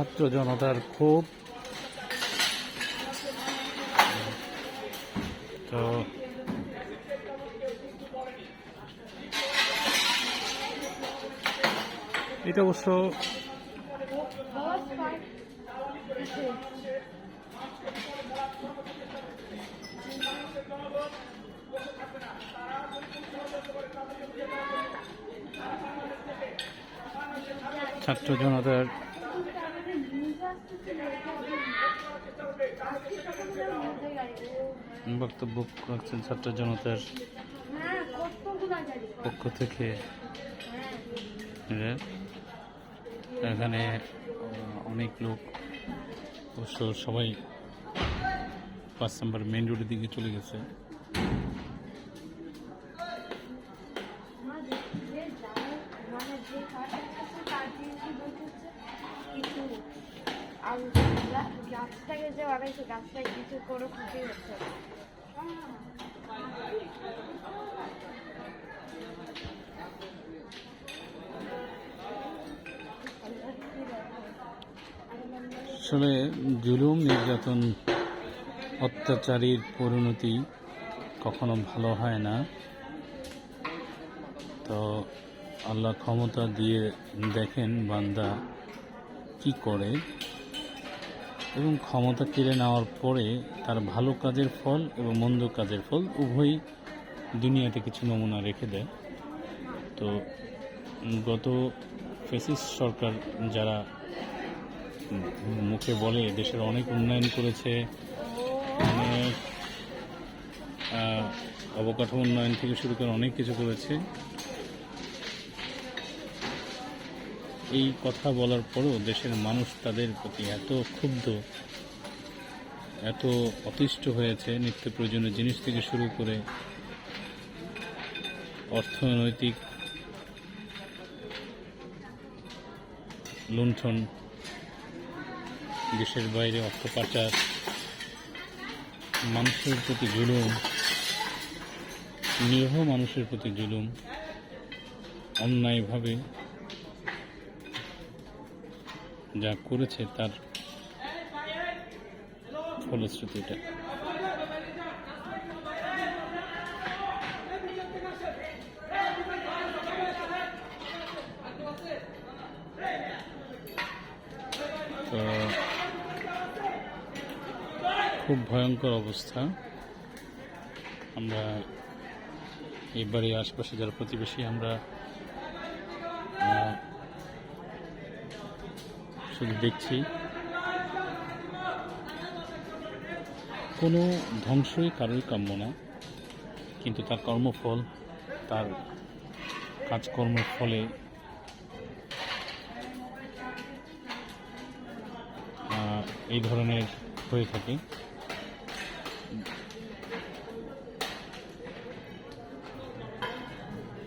ছাত্র জনতার ক্ষোভ। তো এটা অবশ্য ছাত্র জনতার বক্তব্য রাখছেন ছাত্র জনতার পক্ষ থেকে। এখানে অনেক লোক অবশ্য সবাই পাঁচ নাম্বার মেন রোডের দিকে চলে গেছে। গাছটাকে যে গাছটাকে কিছু কোনো ক্ষতি হচ্ছে আসলে জুলুম, নির্যাতন, অত্যাচারীর পরিণতি কখনো ভালো হয় না। তো আল্লাহ ক্ষমতা দিয়ে দেখেন বান্দা কি করে। এবং ক্ষমতা কেড়ে নেওয়ার পরে তার ভালো কাজের ফল এবং মন্দ কাজের ফল উভয়ই দুনিয়াতে কিছু নমুনা রেখে দেয়। তো গত ফেসিস সরকার যারা মুখে বলে দেশের অনেক উন্নয়ন করেছে, অনেক অবকাঠামো উন্নয়ন থেকে শুরু করে অনেক কিছু করেছে এই কথা বলার পরও দেশের মানুষ তাদের প্রতি এত ক্ষুব্ধ, এত অতিষ্ঠ হয়েছে নিত্য প্রয়োজনীয় জিনিস থেকে শুরু করে অর্থনৈতিক লুণ্ঠন, দেশের বাইরে অর্থ পাচার, মানুষের প্রতি জুলুম, নিরহ মানুষের প্রতি জুলুম, অন্যায়ভাবে যা করেছে তার ফলশ্রুতি এটা। খুব ভয়ঙ্কর অবস্থা। আমরা এবারে আশপাশে যারা প্রতিবেশী আমরা শুধু দেখছি। কোনো ধ্বংসই কারোই কাম্য না, কিন্তু তার কর্মফল, তার কাজকর্মের ফলে এই ধরনের হয়ে থাকে।